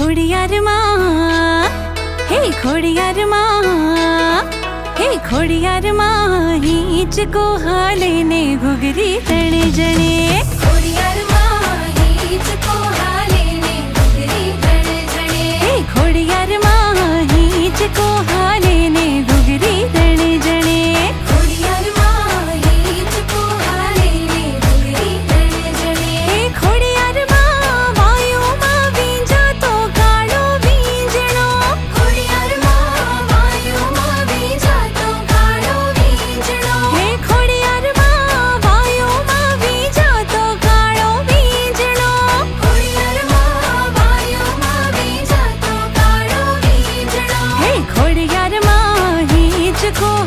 ખોડિયારમાં હે ખોડિયારમાં હે ખોડિયારમાં હિંચકો હાલે ને ઘુઘરી તણે જણે. magical